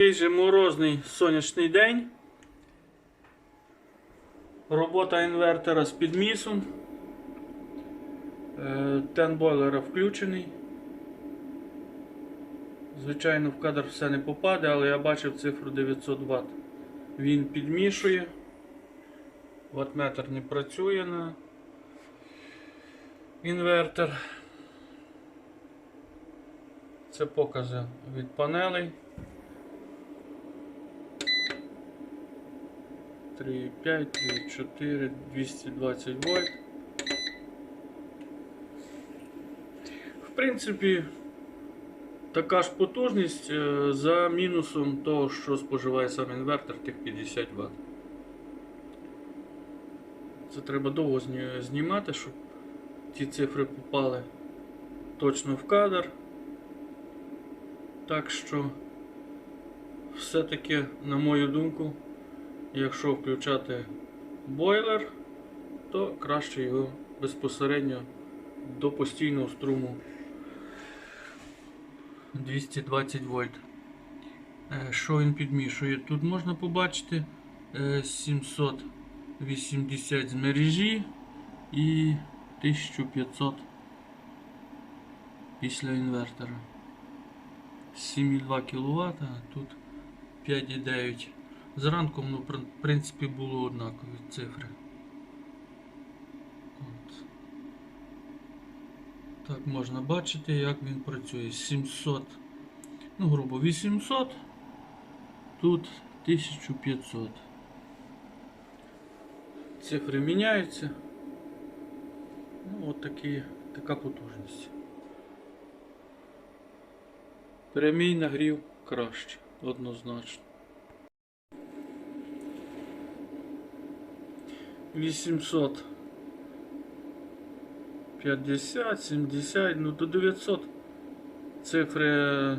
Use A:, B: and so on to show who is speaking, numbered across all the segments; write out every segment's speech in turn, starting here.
A: Такий же морозний сонячний день. Робота інвертора з підмісом. Е, Тен бойлера включений. Звичайно, в кадр все не попаде, але я бачив цифру 900 Вт. Він підмішує. Ваттметр не працює на інвертор. Це покази від панелей. 3,5, 3,4, 220 вольт. В принципі, така ж потужність е, за мінусом того, що споживає сам інвертор, тих 50 Вт. Це треба довго знімати, щоб ті цифри попали точно в кадр. Так що, все-таки, на мою думку, якщо включати бойлер, то краще його безпосередньо до постійного струму 220 вольт. Е, Що він підмішує? Тут можна побачити е, 780 з мережі і 1500 після інвертора. 7,2 кВт, а тут 5,9. Зранку, ну, в принципі, було однакові цифри. От. Так можна бачити, як він працює. 700, ну, грубо 800, тут 1500. Цифри міняються. Ну, от такі, така потужність. Прямий нагрів краще, однозначно. 800 50, 70, ну до 900 цифри.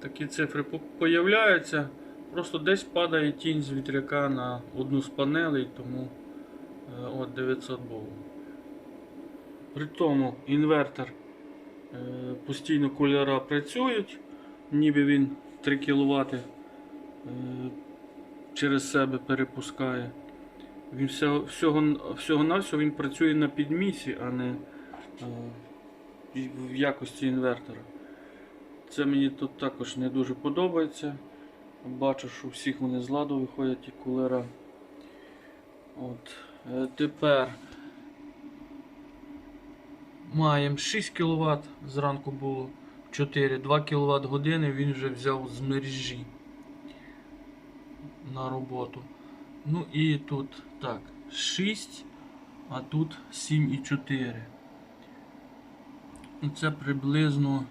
A: Такі цифри по- появляються. Просто десь падає тінь з вітряка на одну з панелей, тому е, от 900 було. При тому інвертор е, постійно кольора працюють, ніби він 3 кВт через себе перепускає. Він все, всього, він працює на підмісі, а не е, в- якості інвертора. Це мені тут також не дуже подобається. Бачу, що всіх вони з ладу виходять ті кулера. От. Е, Тепер маємо 6 кВт, зранку було 4, 2 кВт години він вже взяв з мережі на роботу. Ну і тут так, 6, а тут 7,4. Ну, Це приблизно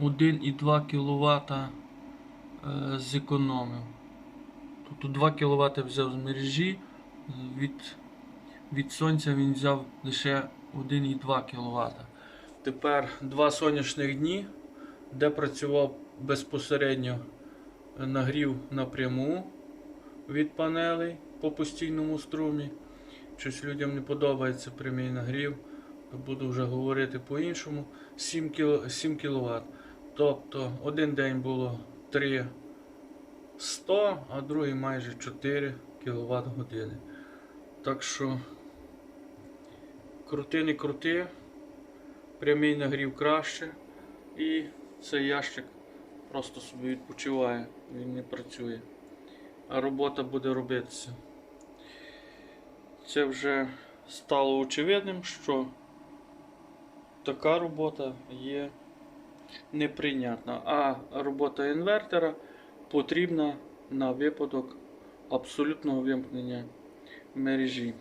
A: 1,2 кВт е, зекономив. Тобто 2 кВт взяв з мережі, від, від сонця він взяв лише 1,2 кВт. Тепер два сонячних дні, де працював безпосередньо е, нагрів напряму від панелей по постійному струмі. Щось людям не подобається прямий нагрів, буду вже говорити по-іншому. 7 кіл- 7 кВт. Тобто один день було 3 100, а другий майже 4 кВт години. Так що крути не крути, прямий нагрів краще. І цей ящик просто собі відпочиває, він не працює. Робота буде робитися. Це вже стало очевидним, що така робота є неприйнятна, а робота інвертора потрібна на випадок абсолютного вимкнення мережі.